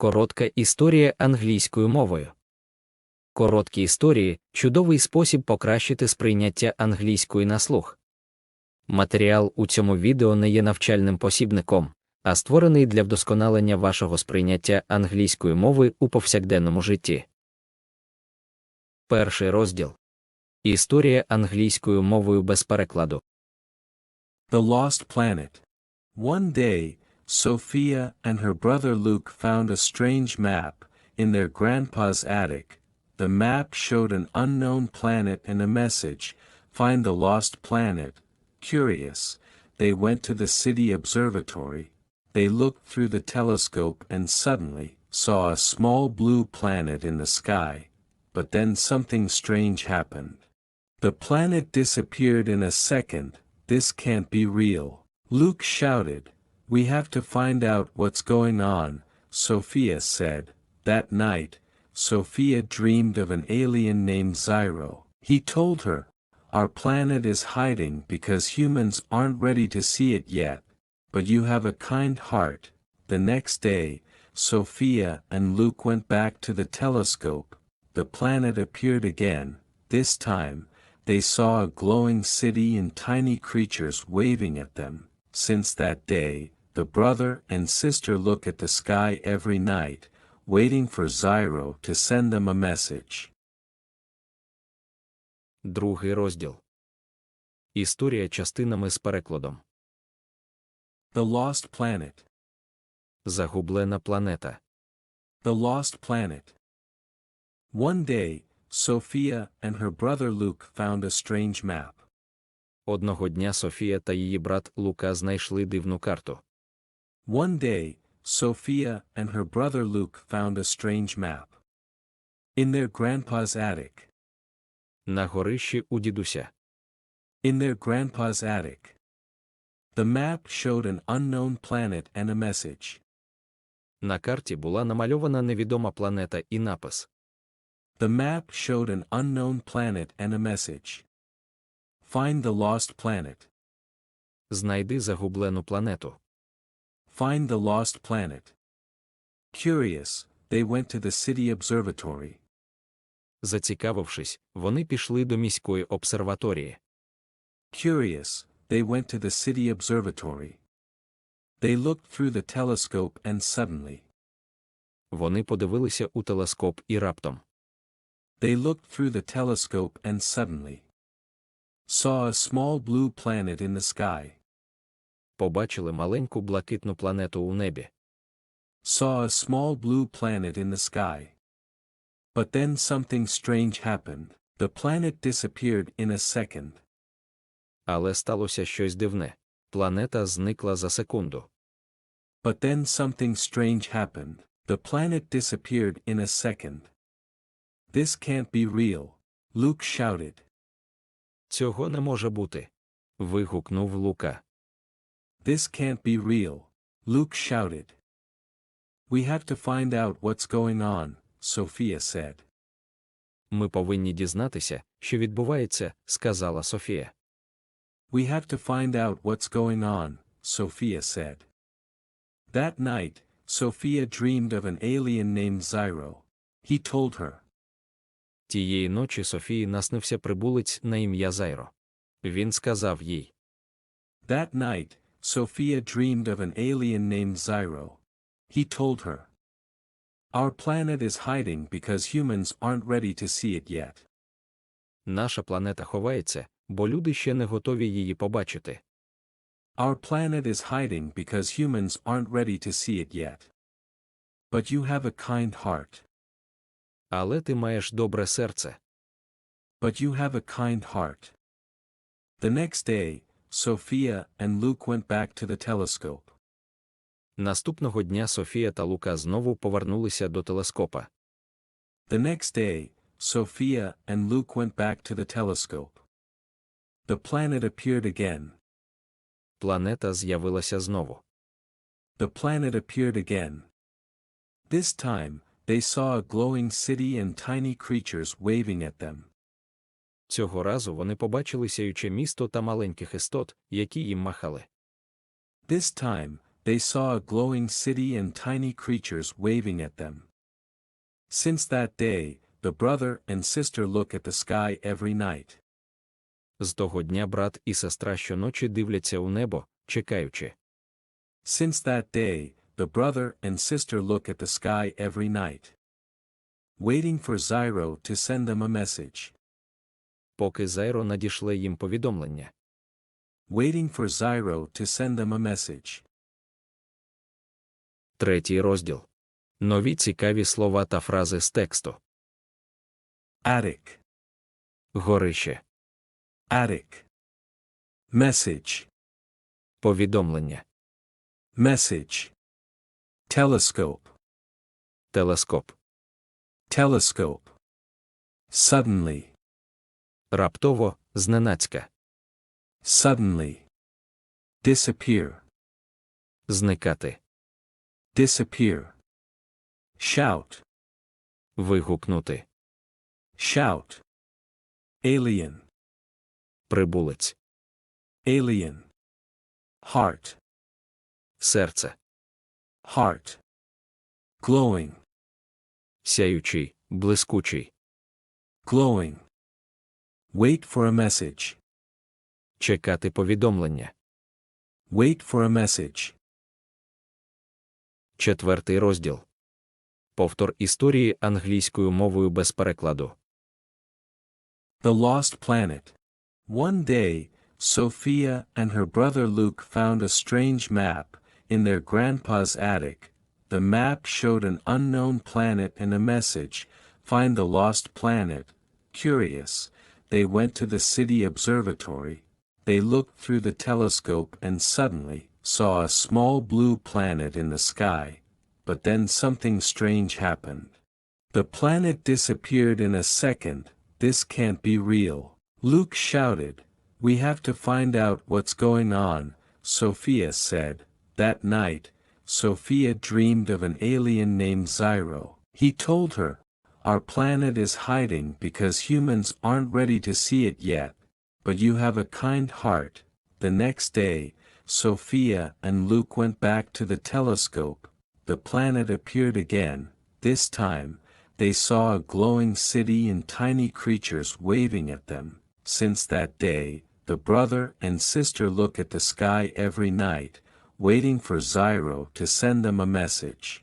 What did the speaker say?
Коротка історія англійською мовою. Короткі історії чудовий спосіб покращити сприйняття англійської на слух. Матеріал у цьому відео не є навчальним посібником, а створений для вдосконалення вашого сприйняття англійської мови у повсякденному житті. Перший розділ Історія англійською мовою без перекладу. The Lost Planet. One day, Sophia and her brother Luke found a strange map in their grandpa's attic. The map showed an unknown planet and a message Find the lost planet. Curious, they went to the city observatory. They looked through the telescope and suddenly saw a small blue planet in the sky. But then something strange happened. The planet disappeared in a second. This can't be real. Luke shouted, We have to find out what's going on, Sophia said. That night, Sophia dreamed of an alien named Zyro. He told her, Our planet is hiding because humans aren't ready to see it yet. But you have a kind heart. The next day, Sophia and Luke went back to the telescope. The planet appeared again. This time, they saw a glowing city and tiny creatures waving at them. Since that day, the brother and sister look at the sky every night, waiting for Zyro to send them a message. Другий розділ Історія частинами з перекладом. The Lost Planet. Загублена планета. The Lost Planet. One day, Sophia and her brother Luke found a strange map. Одного дня Софія та її брат Лука знайшли дивну карту. One day, Sophia and her brother Luke found a strange map. In their grandpa's attic. На горищі у дідуся. In their grandpa's attic. The map showed an unknown planet and a message. На карті була намальована невідома планета і напис. The map showed an unknown planet and a message. Find the lost planet. Знайди загублену планету. Find the lost planet. Curious, they went to the city observatory. Зацікавившись, вони пішли до міської обсерваторії. Curious, they went to the city observatory. They looked through the telescope and suddenly. Вони подивилися у телескоп і раптом. They looked through the telescope and suddenly. Saw a small blue planet in the sky. Побачили маленьку блакитну планету у небі. Saw a small blue planet in the sky. But then something strange happened. The planet disappeared in a second. Але сталося щось дивне. Планета зникла за секунду. But then something strange happened. The planet disappeared in a second. This can't be real. Luke shouted. Цього не може бути. вигукнув Лука. This can't be real. Luke shouted. We have to find out what's going on, Sophia said. Ми повинні дізнатися, що відбувається, сказала Софія. We have to find out what's going on, Sophia said. That night, Sophia dreamed of an alien named Zyro. He told her. Тієї ночі Софії наснився прибулець на ім'я Зайро. Він сказав їй. That night, Sophia dreamed of an alien named Zyro. He told her. Our planet is hiding because humans aren't ready to see it yet. Наша планета ховається, бо люди ще не готові її побачити. Our planet is hiding because humans aren't ready to see it yet. But you have a kind heart. Але ти маєш добре серце. But you have a kind heart. The next day, Sophia and Luke went back to the telescope. Наступного дня Софія та Лука знову повернулися до телескопа. The next day, Sophia and Luke went back to the telescope. The planet appeared again. Планета з'явилася знову. The planet appeared again. This time, they saw a glowing city and tiny creatures waving at them. Цього разу вони побачили сяюче місто та маленьких істот, які їм махали. This time, they saw a glowing city and tiny creatures waving at them. Since that day, the brother and sister look at the sky every night. З того дня брат і сестра щоночі дивляться у небо, чекаючи. Since that day, the brother and sister look at the sky every night. Waiting for Zyro to send them a message. Поки Зайро надішле їм повідомлення. Waiting for Zyro to send them a message. Третій розділ. Нові цікаві слова та фрази з тексту. Attic. Горище. Attic. Message. Повідомлення. Message. Telescope. Телескоп. Telescope. Suddenly. Раптово, зненацька. Suddenly. Disappear. Зникати. Disappear. Shout. Вигукнути. Shout. Alien. Прибулець. Alien. Heart. Серце. Heart. Glowing. Сяючий, блискучий. Glowing. Wait for a message. Чекати повідомлення. Wait for a message. Четвертий розділ. Повтор історії англійською мовою без перекладу. The Lost Planet. One day, Sophia and her brother Luke found a strange map in their grandpa's attic. The map showed an unknown planet and a message Find the lost planet. Curious, they went to the city observatory. They looked through the telescope and suddenly saw a small blue planet in the sky. But then something strange happened. The planet disappeared in a second, this can't be real. Luke shouted, We have to find out what's going on, Sophia said. That night, Sophia dreamed of an alien named Zyro. He told her, Our planet is hiding because humans aren't ready to see it yet, but you have a kind heart. The next day, Sophia and Luke went back to the telescope. The planet appeared again. This time, they saw a glowing city and tiny creatures waving at them. Since that day, the brother and sister look at the sky every night, waiting for Zyro to send them a message.